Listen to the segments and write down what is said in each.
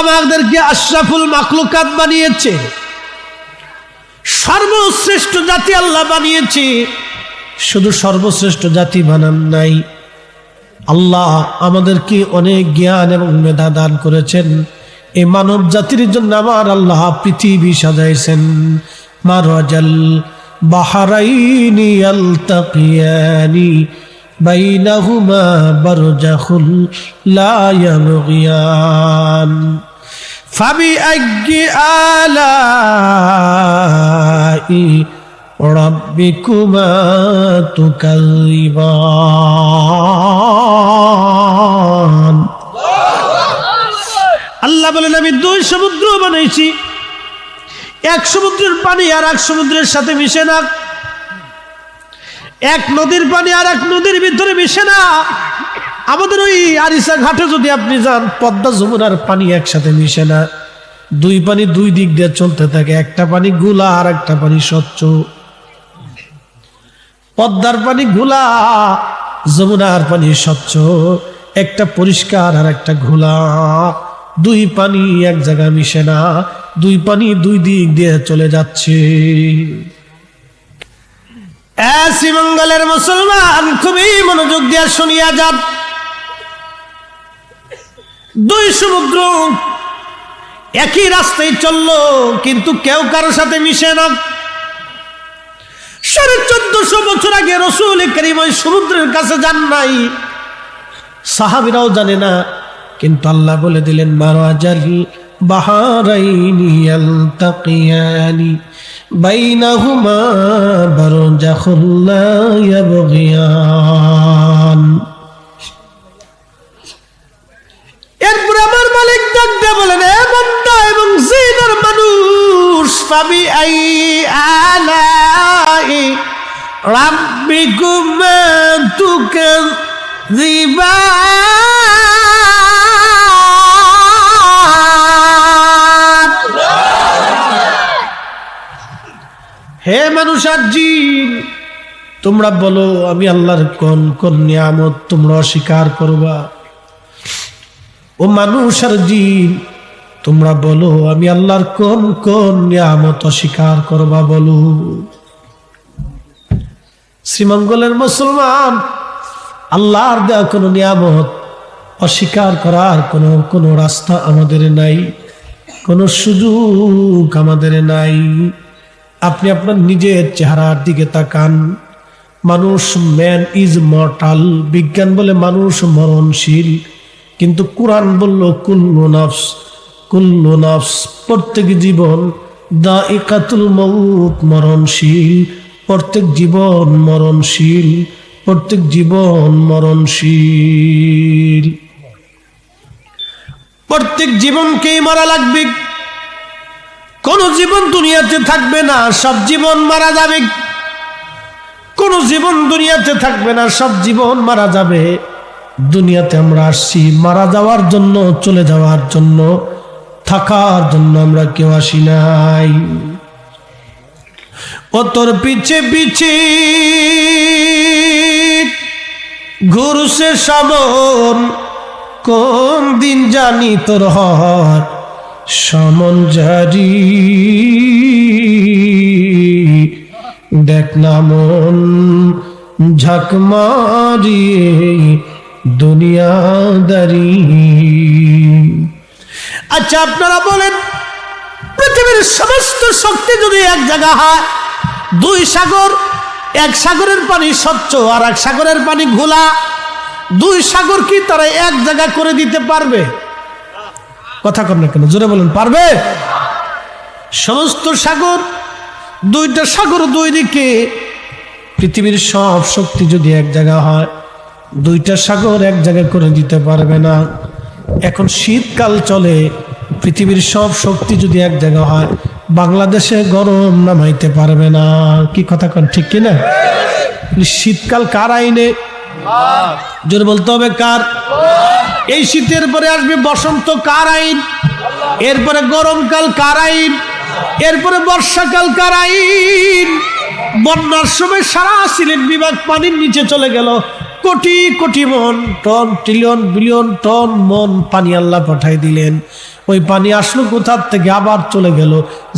আমাদেরকে আশরাফুল মাকলুকাত বানিয়েছে। সর্বশ্রেষ্ঠ জাতি আল্লাহ বানিয়েছে। শুধু সর্বশ্রেষ্ঠ জাতি বানান নাই। আল্লাহ আমাদেরকে অনেক জ্ঞান এবং মেধা দান করেছেন। এই মানব জাতির জন্য আমার আল্লাহ পৃথিবী সাজাইছেন। মারাজাল বাহারাইনি আলতাকিয়ানি বাইনাহুমা বারজাখুল লা ইয়াবগিয়ান। فبأي آلاء ربكما تكذبان আল্লাহ বলেন আমি দুই সমুদ্র বানাইছি এক সমুদ্রের পানি আর এক সমুদ্রের সাথে মিশে না এক নদীর পানি আর এক নদীর ভিতরে মিশে না আমাদের ওই আরিসা ঘাটে যদি আপনি যান, পদ্মা যমুনার পানি একসাথে মিশে না। দুই পানি দুই দিক দিয়ে চলতে থাকে, একটা পানি গুলা আর একটা পানি স্বচ্ছ। পদ্মার পানি গুলা, যমুনার পানি স্বচ্ছ, একটা পরিষ্কার আর একটা ঘোলা। দুই পানি এক জায়গায় মিশে না, দুই পানি দুই দিক দিয়ে চলে যাচ্ছে। শ্রীমঙ্গলের মুসলমান, খুবই মনোযোগ দিয়ে শুনিয়া যান। দুই সমুদ্র একই রাস্তায় চলল, কিন্তু কেউ কারোর সাথে মিশে না। সাড়ে চোদ্দশো বছর আগে রসুল করিম ওই সমুদ্রের কাছে যান নাই। সাহাবিরাও জানে না, কিন্তু আল্লাহ বলে দিলেন, মারাজাল বাহারাইনি আলতাকিয়ানি, বাইনাহুমা বারজাখুল লা ইয়াবগিয়ান। দিয়ে বলেন, এ বন্দা এবং জিনের মানুষ আই আলাই তুকাযিবান হে মানুষ আর তোমরা বলো, আমি আল্লাহর কোন কোন নিয়ামত তোমরা অস্বীকার করবা? ও মানুষ আর জিন, তোমরা বলো, আমি আল্লাহর কোন কোন নিয়ামত অস্বীকার করবা বলো। শ্রীমঙ্গলের মুসলমান, আল্লাহর দেওয়া কোনো নিয়ামত অস্বীকার করার কোনো কোনো রাস্তা আমাদের নাই, কোনো সুযোগ আমাদের নাই। আপনি আপনার নিজের চেহারার দিকে তাকান। মানুষ ম্যান ইজ মর্টাল বিজ্ঞান বলে মানুষ মরণশীল। কিন্তু কোরআন বলল, কুল্লু নফস কুল্লু নফস, প্রত্যেক জীবন দা ইকাতুল মৌত মরণশীল, প্রত্যেক জীবন মরণশীল, প্রত্যেক জীবন মরণশীল। প্রত্যেক জীবনকেই মারা লাগবে। কোন জীবন দুনিয়াতে থাকবে না, সব জীবন মারা যাবে। কোন জীবন দুনিয়াতে থাকবে না, সব জীবন মারা যাবে। দুনিয়াতে আমরা আসছি মারা যাওয়ার জন্য, চলে যাওয়ার জন্য, থাকার জন্য আমরা কেউ আসি নাই। ও তোর পিছে পিছে ঘুরছে সমন, কোন দিন জানি তোর হয় সমন জারি। দেখ না মন ঝাঁক মারিয়ে দুনিয়াদারি আচ্ছা আপনারা বলেন, পৃথিবীর সমস্ত শক্তি যদি এক জায়গা হয়, দুই সাগর, এক সাগরের পানি স্বচ্ছ আর এক সাগরের পানি ঘোলা, দুই সাগর কি তারা এক জায়গা করে দিতে পারবে? কথা কর না কেন, জোরে বলেন, পারবে? সমস্ত সাগর, দুইটা সাগর দুই দিকে, পৃথিবীর সব শক্তি যদি এক জায়গা হয় দুইটা সাগর এক জায়গায় করে দিতে পারবে না। এখন শীতকাল চলে, পৃথিবীর সব শক্তি যদি এক জায়গা হয়, বাংলাদেশে গরম নামাইতে পারবে না। কি কথা কন, ঠিক কিনা শীতকাল কার আইনে? জোরে বলতে হবে কার? এই শীতের পরে আসবে বসন্ত কার আইন? এরপরে গরমকাল কার আইন? এরপরে বর্ষাকাল কার আইন? বন্যার সময় সারা সিলেট বিভাগ পানির নিচে চলে গেল। কোটি কোটি মন, টন, ট্রিলিয়ন, বিলিয়ন, টন, মন পানি আল্লাহ পাঠাই দিলেন। ওই পানি আসলো কোথার থেকে? আবার চলে গেল।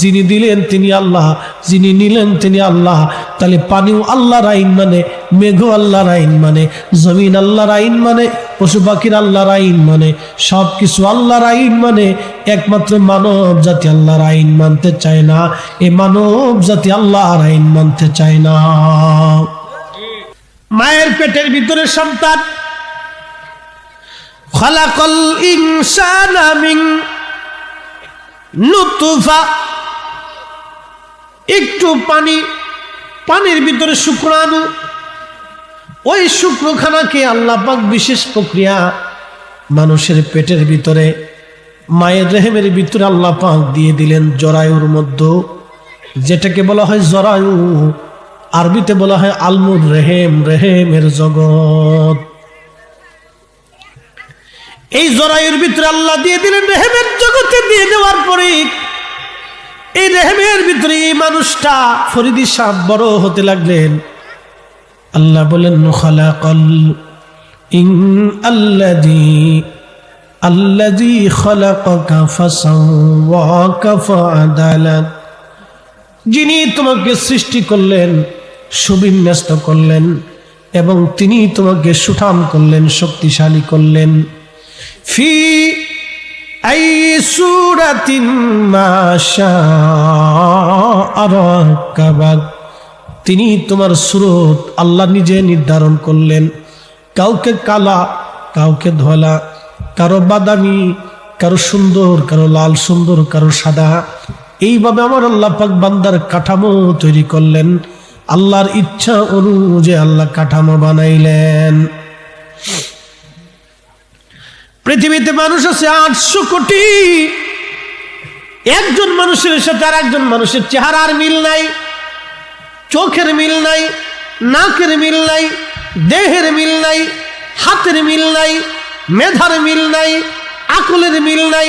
যিনি দিলেন তিনি আল্লাহ, যিনি নিলেন তিনি আল্লাহ। তাহলে পানিও আল্লাহর আইন মানে মেঘ আল্লাহর আইন মানে জমিন আল্লাহর আইন মানে পশু পাখির আল্লাহর আইন মানে সব কিছু আল্লাহর আইন মানে। একমাত্র মানব জাতি আল্লাহর আইন মানতে চায় না, এ মানব জাতি আল্লাহর আইন মানতে চায় না। মায়ের পেটের ভিতরে সন্তান। খলাকল ইনসানা মিন নুতুফা। একটু পানি, পানির ভিতরে শুক্রাণু। ওই শুক্রখানাকে পাক বিশেষ প্রক্রিয়া মানুষের পেটের ভিতরে, মায়ের রেহেমের ভিতরে পাক দিয়ে দিলেন জরায়ুর মধ্যে, যেটাকে বলা হয় জরায়ু। আরবিতে বলা হয় আলমুর রেহেম, রেহেমের জগৎ। এই জরায়ুর ভিতরে আল্লাহ দিয়ে দিলেন রেহেমের জগতে দিয়ে দেওয়ার পরে এই রেহেমের ভিতরে এই মানুষটা ফরিদি সাহ বড় হতে লাগলেন। আল্লাহ বলেন খালাকল ইন আল্লাদি আল্লাদি খালাকাকা ফাসাওয়াকা ফাআদালাক যিনি তোমাকে সৃষ্টি করলেন সুবিন্যস্ত করলেন এবং তিনি তোমাকে সুঠাম করলেন, শক্তিশালী করলেন। ফি আই সুরাতিন তিনি তোমার সুরত আল্লাহ নিজে নির্ধারণ করলেন। কাউকে কালা, কাউকে ধলা, কারও বাদামি, কারও সুন্দর, কারও লাল সুন্দর, কারও সাদা। এইভাবে আমার আল্লাহ পাক বান্দার কাঠামো তৈরি করলেন। আল্লাহর ইচ্ছা অনুযায়ী আল্লাহ কাঠামো বানাইলেন। পৃথিবীতে মানুষ আছে আটশো কোটি। একজন মানুষের সাথে আর একজন মানুষের চেহারার মিল নাই, চোখের মিল নাই, নাকের মিল নাই, দেহের মিল নাই, হাতের মিল নাই, মেধার মিল নাই, আকলের মিল নাই,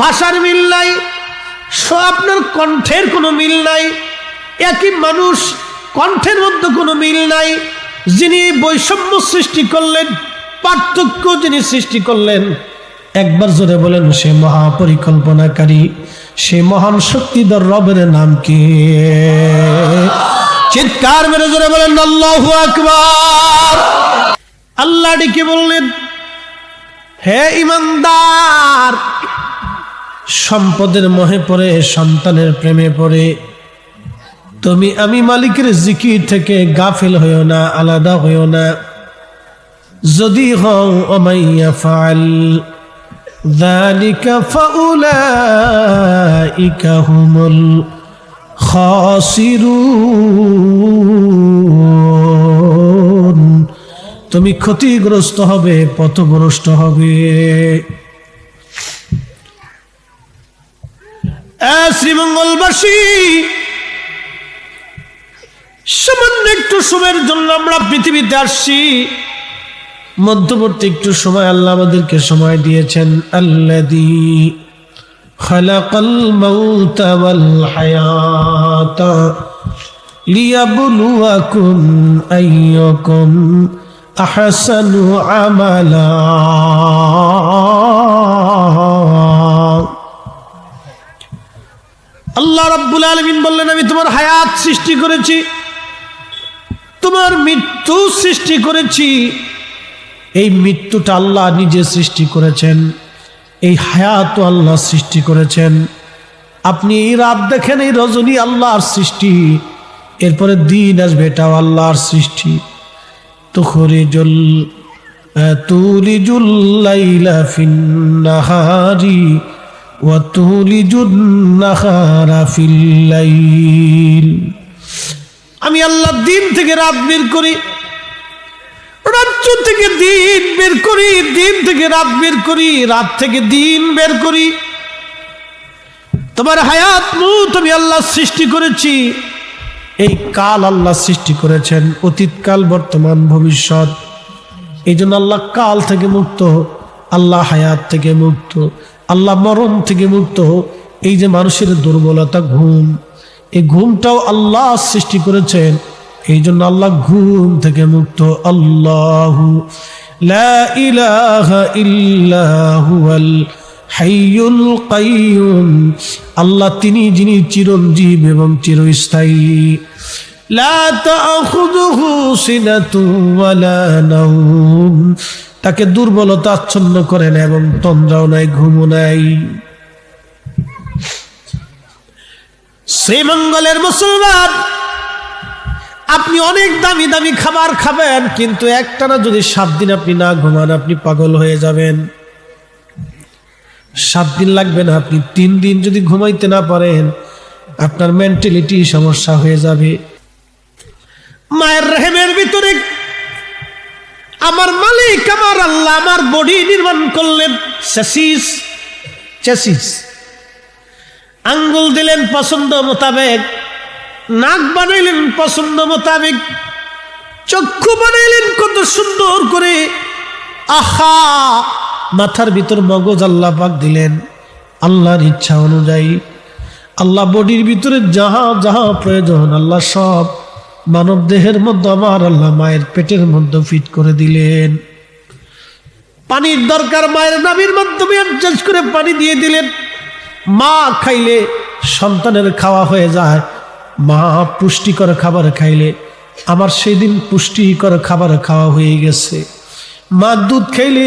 ভাষার মিল নাই আপনার কণ্ঠের কোনো মিল নাই। একই মানুষ, কণ্ঠের মধ্যে কোনো মিল নাই। যিনি বৈষম্য সৃষ্টি করলেন, পার্থক্য যিনি সৃষ্টি করলেন, একবার জোরে বলেন, সে মহাপরিকল্পনাকারী, সে মহান শক্তিধর রবের নাম কি? চিৎকার মেরে জোরে বলেন, আল্লাহু আকবার! আল্লাহ ডেকে বললেন, হে ইমানদার, সম্পদের মহে পড়ে, সন্তানের প্রেমে পড়ে তুমি আমি মালিকের জিকির থেকে গাফিল হইও না আলাদা হইও না যদি হও অমাইয়া ফাল ذلك فأولئك هم الخاسرون তুমি ক্ষতিগ্রস্ত হবে পথভ্রষ্ট হবে শ্রীমঙ্গলবাসী সামান্য একটু সময়ের জন্য আমরা পৃথিবীতে আসছি। মধ্যবর্তী একটু সময় আল্লাহ আমাদেরকে সময় দিয়েছেন। আহসানু আমালা। আল্লাহ রাব্বুল আলামিন বললেন, আমি তোমার হায়াত সৃষ্টি করেছি। তোমার মৃত্যু সৃষ্টি করেছি। এই মৃত্যুটা আল্লাহ নিজে সৃষ্টি করেছেন। এই হায়াত আল্লাহ সৃষ্টি করেছেন। আপনি এই রাত দেখেন, এই রজনী আল্লাহর সৃষ্টি। এরপরে দিন আসবে, এটাও আল্লাহর সৃষ্টি। তুখরিজুল তুলিজুল লাইলা ফিন্নাহারি ওয়া তুলিজুন নাহারা ফিল লাইল। আমি আল্লাহ দিন থেকে রাত বের করি, রাজ্য থেকে দিন বের করি, দিন থেকে রাত বের করি, রাত থেকে দিন বের করি। তোমার হায়াত মুত আমি আল্লাহ সৃষ্টি করেছি, এই কাল আল্লাহ সৃষ্টি করেছেন অতীতকাল বর্তমান, ভবিষ্যৎ। এই জন্য আল্লাহ কাল থেকে মুক্ত, আল্লাহ হায়াত থেকে মুক্ত, আল্লাহ মরণ থেকে মুক্ত। এই যে মানুষের দুর্বলতা, ঘুম এই ঘুমটাও আল্লাহ সৃষ্টি করেছেন। এই জন্য আল্লাহ ঘুম থেকে মুক্ত। আল্লাহ আল্লাহ তিনি যিনি চিরঞ্জীব এবং চিরস্থায়ী। তাকে দুর্বলতা আচ্ছন্ন করে না এবং তন্দ্রাও নাই, ঘুমও নাই। শ্রীমঙ্গলের মুসলমান। আপনি অনেক দামি দামি খাবার খাবেন, কিন্তু একটানা যদি সাত দিন আপনি না ঘুমান, আপনি পাগল হয়ে যাবেন। সাত দিন লাগবে না, আপনি তিন দিন যদি ঘুমাইতে না পারেন, আপনার মেন্টালিটি সমস্যা হয়ে যাবে। মায়ের রেহেমের ভিতরে আমার মালিক, আমার আল্লাহ, আমার বডি নির্মাণ করলেন চেসিস চেসিস। আঙ্গুল দিলেন পছন্দ মোতাবেক, নাক বানাইলেন পছন্দ মোতাবেক, চক্ষু বানাইলেন কত সুন্দর করে। আহা! মাথার ভিতর মগজ আল্লাহ পাক দিলেন। আল্লাহর ইচ্ছা অনুযায়ী। আল্লাহ বডির ভিতরে যাহা যাহা প্রয়োজন, আল্লাহ সব মানব দেহের মধ্যে আমার আল্লাহ মায়ের পেটের মধ্যে ফিট করে দিলেন। পানির দরকার মায়ের নামের মাধ্যমে অ্যাডজাস্ট করে পানি দিয়ে দিলেন। মা খাইলে সন্তানের খাওয়া হয়ে যায়। মা পুষ্টিকর খাবার খাইলে আমার সেই দিন পুষ্টিকর খাবার খাওয়া হয়ে গেছে। মা দুধ খাইলে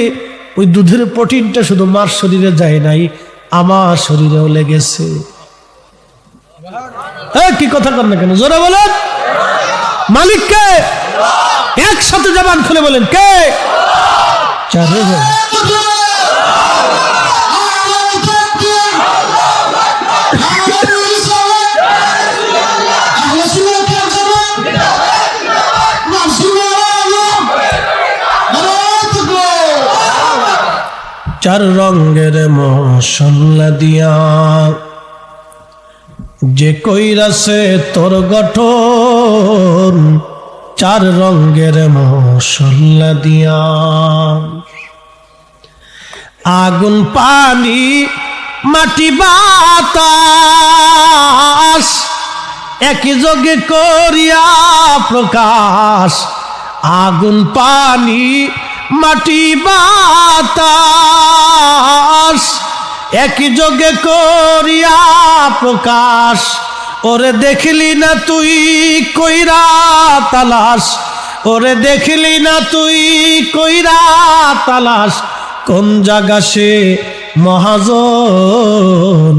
ওই দুধের প্রোটিনটা শুধু মার শরীরে যায় নাই, আমার শরীরেও লেগেছে। কি কথা কর না কেন? জোরে বলেন। মালিক কে? একসাথে জবান খুলে বলেন, কে? চারে চার রঙের মশল্লা দিয়া। যে কইরাছে তোর গঠন, চার রঙের মশল্লা দিয়া। আগুন, পানি, মাটি, বাতাস, একই যোগে করিয়া প্রকাশ। আগুন, পানি মাটি বাতাস একই যোগে করিয়া প্রকাশ। ওরে দেখলি না তুই কইরা তালাস ওরে দেখলি না তুই কইরা তালাস কোন জাগা সে মহাজন,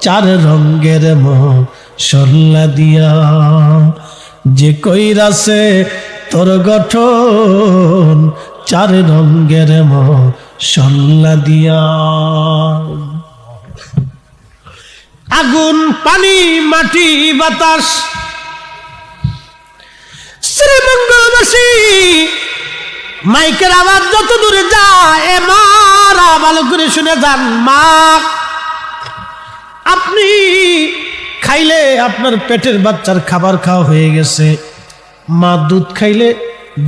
চার রঙ্গের মশল্লা দিয়া। যে কইরাছে তোর গঠন চার রঙ্গের মশল্লা দিয়া। আগুন, পানি, মাটি, বাতাস। শ্রীমঙ্গলবাসী, মাইকের আওয়াজ যত দূরে যায়, এ মারা ভালো করে শুনে যান মা। আপনি খাইলে আপনার পেটের বাচ্চার খাবার খাওয়া হয়ে গেছে। মা দুধ খাইলে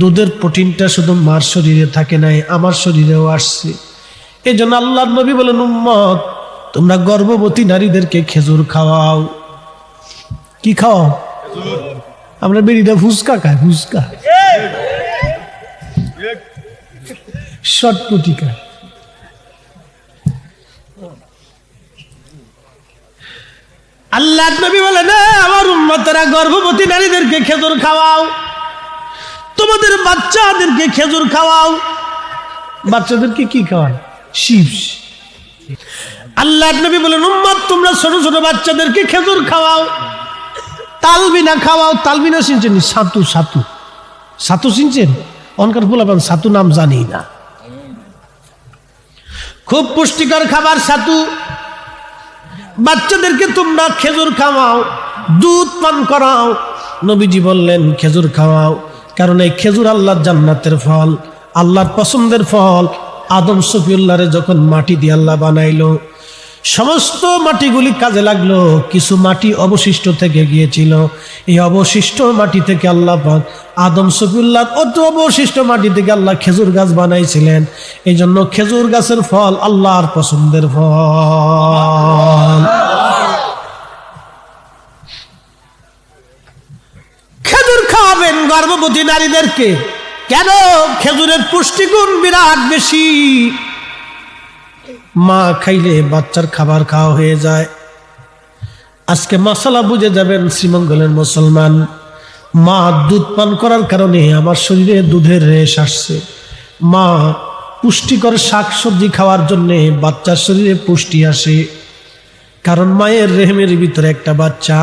দুধের প্রোটিনটা শুধু মার শরীরে থাকে নাই, আমার শরীরেও আসছে। এই জন্য আল্লাহ নবী বলেন, উম্মত, তোমরা গর্ভবতী নারীদেরকে খেজুর খাওয়াও। কি খাওয়াও? আমরা বেরিটা ফুচকা খাই, ফুচকা। আল্লাহ নবী বলে না আমার উম্মতেরা গর্ভবতী নারীদেরকে খেজুর খাওয়াও। তোমাদের বাচ্চাদেরকে খেজুর খাওয়াও। বাচ্চাদেরকে কি খাওয়ান? শিপস আল্লাহ নবী বলেন, উম্মত, তোমরা ছোট ছোট বাচ্চাদেরকে খেজুর খাওয়াও। তালবিনা খাওয়াও। তালবিনা চিনছেন সাতু সাতু। সাতু চিনছেন অনকার বলাবেন সাতু নাম জানি না। খুব পুষ্টিকর খাবার সাতু। বাচ্চাদেরকে তোমরা খেজুর খাওয়াও, দুধ পান করাও। নবীজি বললেন, খেজুর খাওয়াও। কারণ এই খেজুর আল্লাহর জান্নাতের ফল, আল্লাহর পছন্দের ফল। আদম সফিউল্লাহরে যখন মাটি দিয়ে আল্লাহ বানাইলো, সমস্ত মাটিগুলি কাজে লাগল, কিছু মাটি অবশিষ্ট থেকে গিয়েছিল। এই অবশিষ্ট মাটি থেকে আল্লাহ আদম সফিউল্লাহ অত অবশিষ্ট মাটি থেকে আল্লাহ খেজুর গাছ বানাইছিলেন। এই জন্য খেজুর গাছের ফল আল্লাহর পছন্দের ফল খেজুর খাওয়াবেন গর্ভবতী নারীদেরকে। কেন? খেজুরের পুষ্টিগুণ বিরাট বেশি। মা খাইলে বাচ্চার খাবার খাওয়া হয়ে যায়। আজকে মশলা বুঝে যাবেন শ্রীমঙ্গলের মুসলমান। মা দুধ পান করার কারণে আমার শরীরে দুধের রেশ আসছে। মা পুষ্টিকর শাক সবজি খাওয়ার জন্যে বাচ্চার শরীরে পুষ্টি আসে। কারণ মায়ের রেহেমের ভিতরে একটা বাচ্চা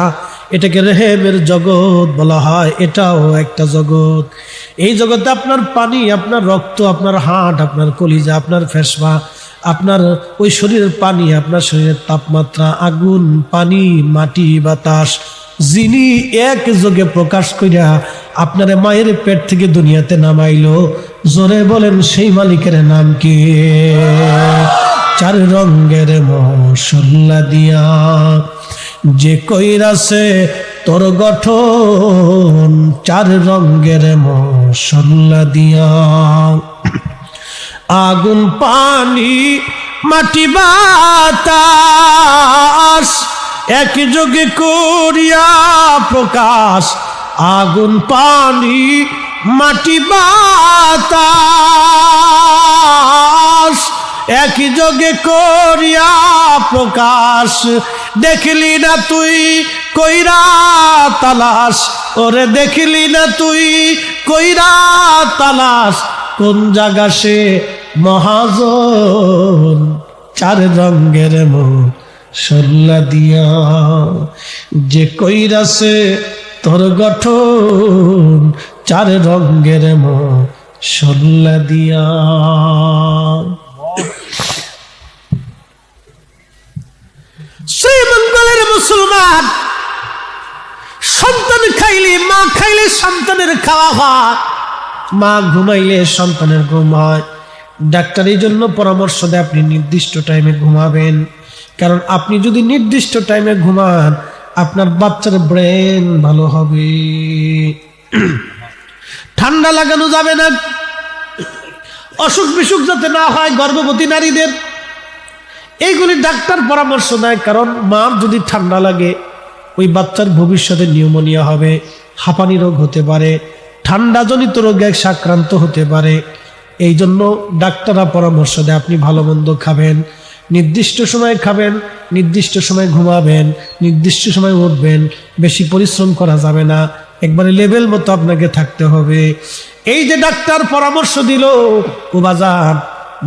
এটাকে রেহেমের জগৎ বলা হয়, এটাও একটা জগৎ। এই জগতে আপনার পানি, আপনার রক্ত, আপনার হাট, আপনার কলিজা, আপনার ফেসবা আপনার ওই শরীরের পানি, আপনার শরীরের তাপমাত্রা, আগুন, পানি, মাটি, বাতাস, যিনি এক যোগে প্রকাশ করিয়া আপনার মায়ের পেট থেকে দুনিয়াতে নামাইল, জোরে বলেন সেই মালিকের নাম কি? চার রঙ্গের মশল্লা দিয়া যে কইরাছে তোর গঠন চার রঙ্গের মশল্লা দিয়া। আগুন, পানি, মাটি, বাতাস, এক যোগে করিয়া প্রকাশ। আগুন, পানি, মাটি, বাতাস একই যোগে করিয়া প্রকাশ। দেখলি না তুই কইরা তালাশ? ওরে দেখলি না তুই কইরা তালাশ? কোন জায়গা সে মহাজন? চার রঙ্গের মুখ সল্লা দিয়া। যে কইরাছে তোর গঠন, চার রঙ্গের মুখ সল্লা দিয়া। শ্রীমঙ্গলের মুসলমান। সন্তান খাইলে, মা খাইলে সন্তানের খাওয়া হয়। মা ঘুমাইলে সন্তানের ঘুম হয়। ডাক্তার এই জন্য পরামর্শ দেয়, আপনি নির্দিষ্ট টাইমে ঘুমাবেন। কারণ আপনি যদি নির্দিষ্ট টাইমে ঘুমান, আপনার বাচ্চার ব্রেন ভালো হবে। ঠান্ডা লাগানো যাবে না। অসুখ বিসুখ যাতে না হয়, গর্ভবতী নারীদের। এইগুলি ডাক্তার পরামর্শ দেয়, কারণ মার যদি ঠান্ডা লাগে, ওই বাচ্চার ভবিষ্যতে নিউমোনিয়া হবে, হাঁপানি রোগ হতে পারে, ঠান্ডাজনিত রোগে সাক্রান্ত হতে পারে। এই জন্য ডাক্তাররা পরামর্শ দেয়, আপনি ভালো মন্দ খাবেন, নির্দিষ্ট সময় খাবেন, নির্দিষ্ট সময় ঘুমাবেন, নির্দিষ্ট সময় উঠবেন, বেশি পরিশ্রম করা যাবে না, একবারে লেভেল মতো আপনাকে থাকতে হবে। এই যে ডাক্তার পরামর্শ দিল, ও বাজার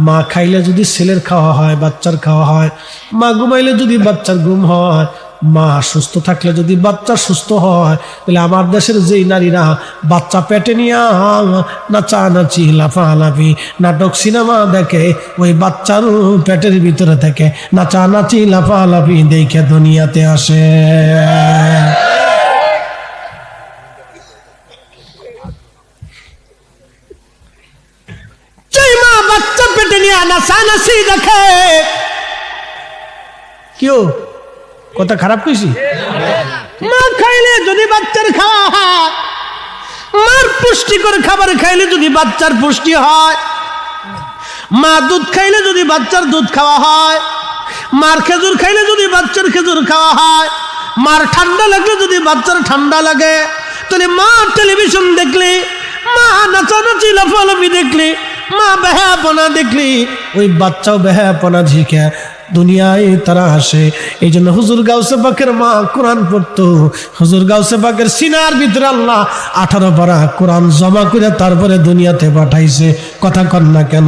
মা খাইলে যদি ছেলের খাওয়া হয়, বাচ্চার খাওয়া হয়, মা ঘুমাইলে যদি বাচ্চার ঘুম হয়, মা সুস্থ থাকলে যদি বাচ্চা সুস্থ হয়, তাহলে আমার দেশের যেই নারীরা বাচ্চা পেটে নিয়ে নাচানাচি লাফালাফি নাটক, সিনেমা দেখে, ওই বাচ্চার পেটের ভিতরে থেকে নাচানাচি লাফালাফি দেখে দুনিয়াতে আসে যেই মা বাচ্চা পেটে নিয়ে নাচানাচি দেখে। কেউ কথা খারাপ কইছি? মা খাইলে যদি বাচ্চার খাওয়া হয়, মার পুষ্টিকর খাবার খাইলে যদি বাচ্চার পুষ্টি হয়, মা দুধ খাইলে যদি বাচ্চার দুধ খাওয়া হয়, মার খেজুর খাইলে যদি বাচ্চার খেজুর খাওয়া হয়, মার ঠান্ডা লাগলে যদি বাচ্চার ঠান্ডা লাগে, তাহলে মা টেলিভিশন দেখলে, মা নাচানাচি, লাফালাফি দেখলে মা বেহাপনা দেখলি, ওই বাচ্চাও বেহাপনা ঝিকে। দুনিয়ায় তারা আসে এই জন্য হুজুর গাউসে পাকের মা কোরআন পড়তো। হুজুর গাউসে পাকের সিনার ভিতরে আল্লাহ আঠারো পারা কোরআন জমা করে তারপরে দুনিয়াতে পাঠাইছে। কথা কন না কেন?